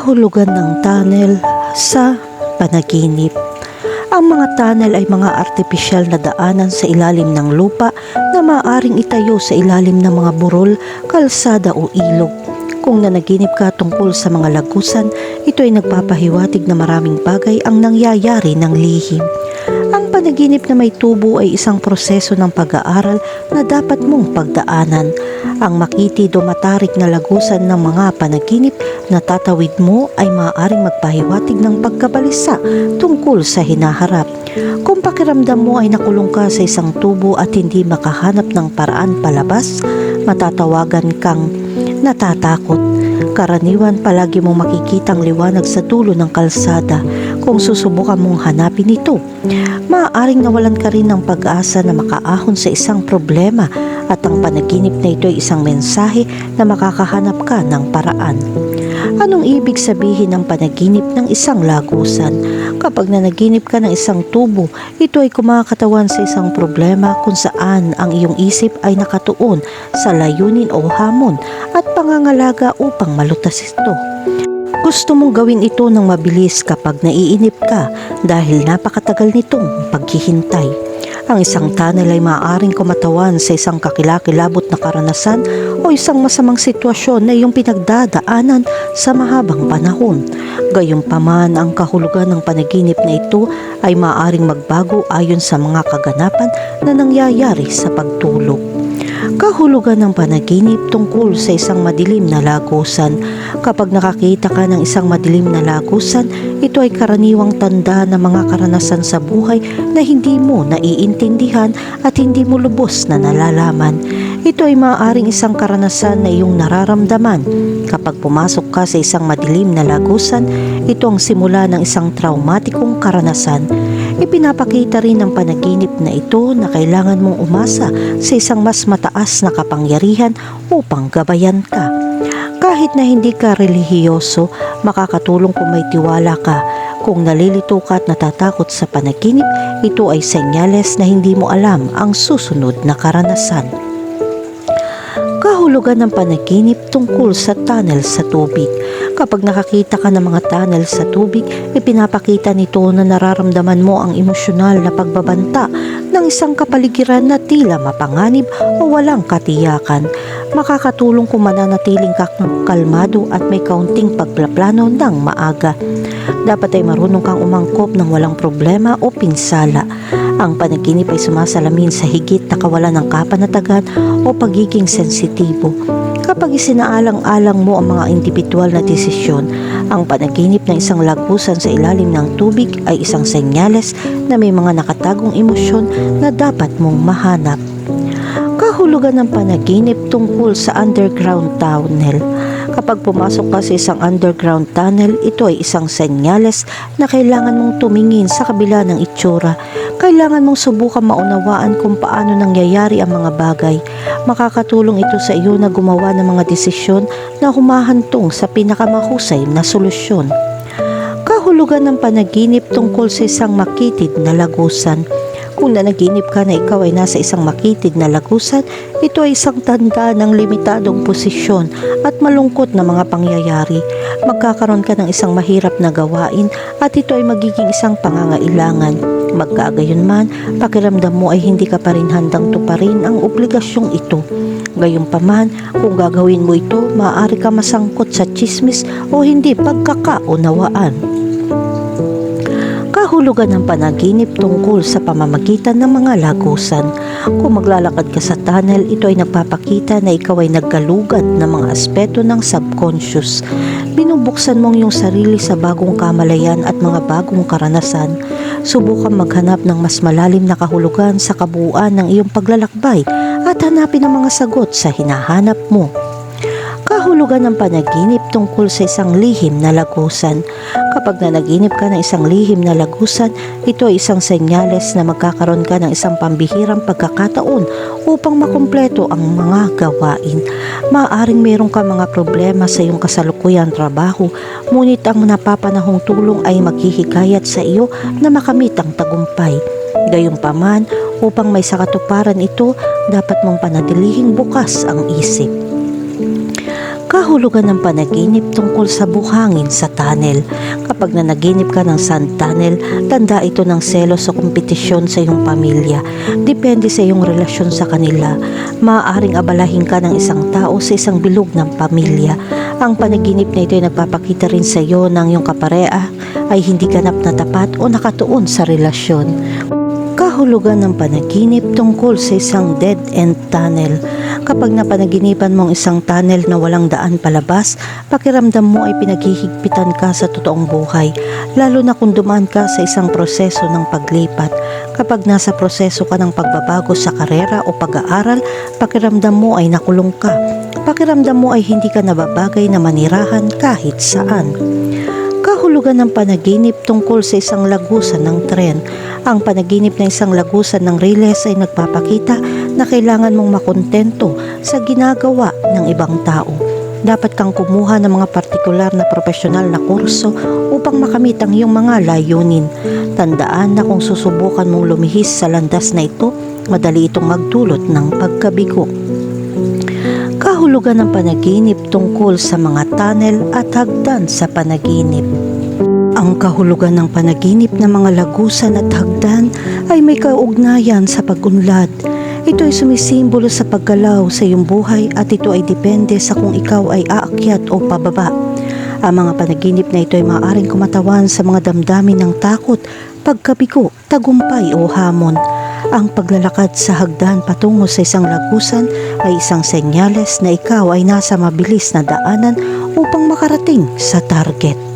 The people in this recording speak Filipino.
kahulugan ng tunnel sa panaginip. Ang mga tunnel ay mga artipisyal na daanan sa ilalim ng lupa na maaaring itayo sa ilalim ng mga burol, kalsada o ilog. Kung nanaginip ka tungkol sa mga lagusan, ito ay nagpapahiwatig na maraming bagay ang nangyayari ng lihim. Panaginip na may tubo ay isang proseso ng pag-aaral na dapat mong pagdaanan. Ang makitid o matarik na lagusan ng mga panaginip na tatawid mo ay maaaring magpahiwatig ng pagkabalisa tungkol sa hinaharap. Kung pakiramdam mo ay nakulong ka sa isang tubo at hindi makahanap ng paraan palabas, matatawagan kang natatakot. Karaniwan palagi mong makikitang liwanag sa dulo ng kalsada kung susubukan mong hanapin ito. Maaaring nawalan ka rin ng pag-asa na makaahon sa isang problema at ang panaginip na ito ay isang mensahe na makakahanap ka ng paraan. Anong ibig sabihin ng panaginip ng isang lagusan? Kapag nanaginip ka ng isang tubo, ito ay kumakatawan sa isang problema kung saan ang iyong isip ay nakatuon sa layunin o hamon at pangangalaga upang malutas ito. Gusto mong gawin ito ng mabilis kapag naiinip ka dahil napakatagal nitong paghihintay. Ang isang tunnel ay maaaring kumatawan sa isang kakilakilabot na karanasan o isang masamang sitwasyon na iyong pinagdadaanan sa mahabang panahon. Gayunpaman, ang kahulugan ng panaginip na ito ay maaaring magbago ayon sa mga kaganapan na nangyayari sa pagtulog. Kahulugan ng panaginip tungkol sa isang madilim na lagusan. Kapag nakakita ka ng isang madilim na lagusan, ito ay karaniwang tanda ng mga karanasan sa buhay na hindi mo naiintindihan at hindi mo lubos na nalalaman. Ito ay maaaring isang karanasan na iyong nararamdaman. Kapag pumasok ka sa isang madilim na lagusan, ito ang simula ng isang traumatikong karanasan. Ipinapakita rin ng panaginip na ito na kailangan mong umasa sa isang mas mataas na kapangyarihan upang gabayan ka. Kahit na hindi ka relihiyoso, makakatulong kung may tiwala ka. Kung nalilito ka at natatakot sa panaginip, ito ay senyales na hindi mo alam ang susunod na karanasan. Kahulugan ng panaginip tungkol sa tunnel sa tubig. Kapag nakakita ka ng mga tunnel sa tubig, ipinapakita nito na nararamdaman mo ang emosyonal na pagbabanta ng isang kapaligiran na tila mapanganib o walang katiyakan. Makakatulong kung mananatiling ka kalmado at may kaunting pagplaplano ng maaga. Dapat ay marunong kang umangkop ng walang problema o pinsala. Ang panaginip ay sumasalamin sa higit na kawalan ng kapanatagan o pagiging sensitibo. Kapag isinaalang-alang mo ang mga individual na desisyon, ang panaginip ng isang lagusan sa ilalim ng tubig ay isang senyales na may mga nakatagong emosyon na dapat mong mahanap. Kahulugan ng panaginip tungkol sa underground tunnel. Kapag pumasok ka sa isang underground tunnel, ito ay isang senyales na kailangan mong tumingin sa kabila ng itsura. Kailangan mong subukan maunawaan kung paano nangyayari ang mga bagay. Makakatulong ito sa iyo na gumawa ng mga desisyon na humahantong sa pinakamahusay na solusyon. Kahulugan ng panaginip tungkol sa isang makitid na lagusan. Kung nanaginip ka na ikaw ay nasa isang makitid na lagusan, ito ay isang tanda ng limitadong posisyon at malungkot na mga pangyayari. Magkakaroon ka ng isang mahirap na gawain at ito ay magiging isang pangangailangan. Magkagayon man, pakiramdam mo ay hindi ka pa rin handang tuparin ang obligasyong ito. Gayunpaman, kung gagawin mo ito, maaari ka masangkot sa chismis o hindi pagkakaunawaan kahulugan ng panaginip tungkol sa pamamagitan ng mga lagusan. Kung maglalakad ka sa tunnel, ito ay nagpapakita na ikaw ay nagkalugad ng mga aspeto ng subconscious. Binubuksan mong iyong sarili sa bagong kamalayan at mga bagong karanasan. Subukan maghanap ng mas malalim na kahulugan sa kabuuan ng iyong paglalakbay at hanapin ang mga sagot sa hinahanap mo kahulugan ng panaginip tungkol sa isang lihim na lagusan. Kapag nanaginip ka ng isang lihim na lagusan, ito ay isang senyales na magkakaroon ka ng isang pambihirang pagkakataon upang makumpleto ang mga gawain. Maaring meron ka mga problema sa iyong kasalukuyang trabaho, ngunit ang napapanahong tulong ay maghihikayat sa iyo na makamit ang tagumpay. Gayunpaman, upang may sakatuparan ito, dapat mong panatilihing bukas ang isip. Kahulugan ng panaginip tungkol sa buhangin sa tunnel. Kapag nanaginip ka ng sand tunnel, tanda ito ng selos o kompetisyon sa iyong pamilya. Depende sa iyong relasyon sa kanila. Maaaring abalahin ka ng isang tao sa isang bilog ng pamilya. Ang panaginip na ito ay nagpapakita rin sa iyo ng iyong kapareha ay hindi ganap na tapat o nakatuon sa relasyon. Kahulugan ng panaginip tungkol sa isang dead-end tunnel. Kapag napanaginipan mong isang tunnel na walang daan palabas, pakiramdam mo ay pinaghihigpitan ka sa totoong buhay, lalo na kung dumaan ka sa isang proseso ng paglipat. Kapag nasa proseso ka ng pagbabago sa karera o pag-aaral, pakiramdam mo ay nakulong ka. Pakiramdam mo ay hindi ka nababagay na manirahan kahit saan kahulugan ng panaginip tungkol sa isang lagusan ng tren. Ang panaginip ng isang lagusan ng riles ay nagpapakita na kailangan mong makontento sa ginagawa ng ibang tao. Dapat kang kumuha ng mga partikular na profesional na kurso upang makamit ang iyong mga layunin. Tandaan na kung susubukan mong lumihis sa landas na ito, madali itong magdulot ng pagkabigo kahulugan ng panaginip tungkol sa mga tunnel at hagdan sa panaginip. Ang kahulugan ng panaginip ng mga lagusan at hagdan ay may kaugnayan sa pag-unlad. Ito ay sumisimbolo sa paggalaw sa iyong buhay at ito ay depende sa kung ikaw ay aakyat o pababa. Ang mga panaginip na ito ay maaaring kumatawan sa mga damdamin ng takot, pagkabigo, tagumpay o hamon. Ang paglalakad sa hagdan patungo sa isang lagusan ay isang senyales na ikaw ay nasa mabilis na daanan upang makarating sa target.